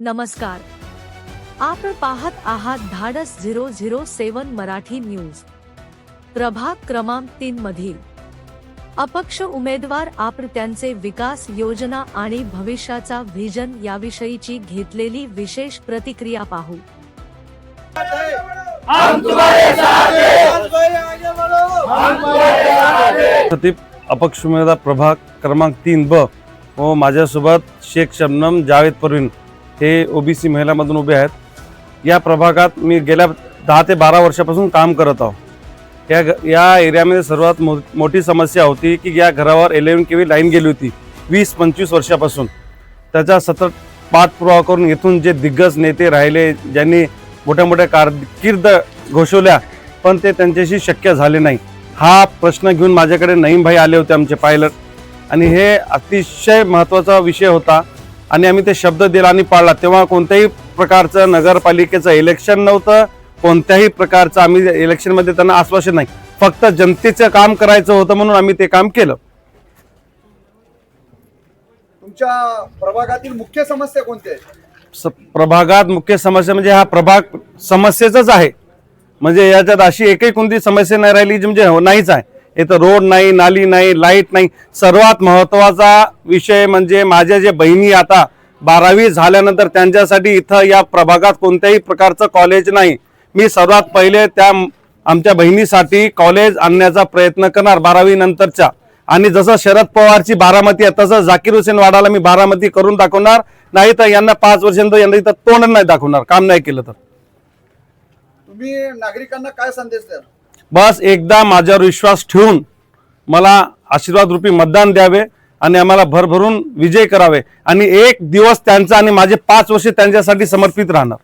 नमस्कार. आपण पाहत आहात Dhadas zero zero seven Marathi news. प्रभाग क्रमांक तीन मधील. अपक्ष उमेदवार आपण त्यांचे विकास योजना आणि भविष्याचा व्हिजन याविषयीची घेतलेली विशेष प्रतिक्रिया पाहू. हम अपक्ष उमेदवार प्रभाग क्रमांक तीन ब. व माझ्यासोबत शेख शबनम जावेद परवीन. हे ओबीसी महिलामधून उभे आहेत. या प्रभागात मी गेल्या दहा ते बारा वर्षापासून काम करत आहो. या या एरियामध्ये सर्वात मो मोठी समस्या होती की या घरावर एलेवन के व्ही लाईन गेली होती वीस पंचवीस वर्षापासून. त्याचा सतत पाठपुरावा करून येथून जे दिग्गज नेते राहिले ज्यांनी मोठ्या मोठ्या कारकीर्द घोषवल्या पण ते त्यांच्याशी शक्य झाले नाही. हा प्रश्न घेऊन माझ्याकडे नईम भाई आले होते आमचे पायलट. आणि हे अतिशय महत्त्वाचा विषय होता. आणि आम्ही ते शब्द दिला आणि पाळला. तेव्हा कोणत्याही प्रकारचं नगरपालिकेचं इलेक्शन नव्हतं. कोणत्याही प्रकारचं आम्ही इलेक्शनमध्ये त्यांना आश्वासन नाही. फक्त जनतेचं काम करायचं होतं म्हणून आम्ही ते काम केलं. तुमच्या प्रभागातील मुख्य समस्या कोणत्या आहेत? प्रभागात मुख्य समस्या म्हणजे हा प्रभाग समस्येचाच आहे. म्हणजे याच्यात अशी एकही कोणती समस्या नाही राहिली जी म्हणजे हो- नाहीच आहे. इथं रोड नाही नाली नाही लाइट नाही. सर्वात महत्त्वाचा विषय म्हणजे माझ्या जे बहिणी आता बारावी झाल्यानंतर त्यांच्यासाठी इथं या प्रभागात कोणत्याही प्रकारचं कॉलेज नाही. मी सर्वात पहिले त्या आमच्या बहिणीसाठी कॉलेज आणण्याचा प्रयत्न करणार बारावी नंतरच्या. आणि जसं शरद पवारची बारामती आहे तसं झाकीर हुसेन वाडाला मी बारामती करून दाखवणार. नाही तर यांना पाच वर्षांतर यांना इथं तोंड नाही दाखवणार. काम नाही केलं तर. तुम्ही नागरिकांना काय संदेश द्याल? बस एकदा माझ्यावर विश्वास ठेवून मला आशीर्वाद रूपी मतदान द्यावे आणि आम्हाला भरभरून विजय करावे. आणि एक दिवस त्यांचा आणि माझे पाच वर्ष त्यांच्यासाठी समर्पित राहणार.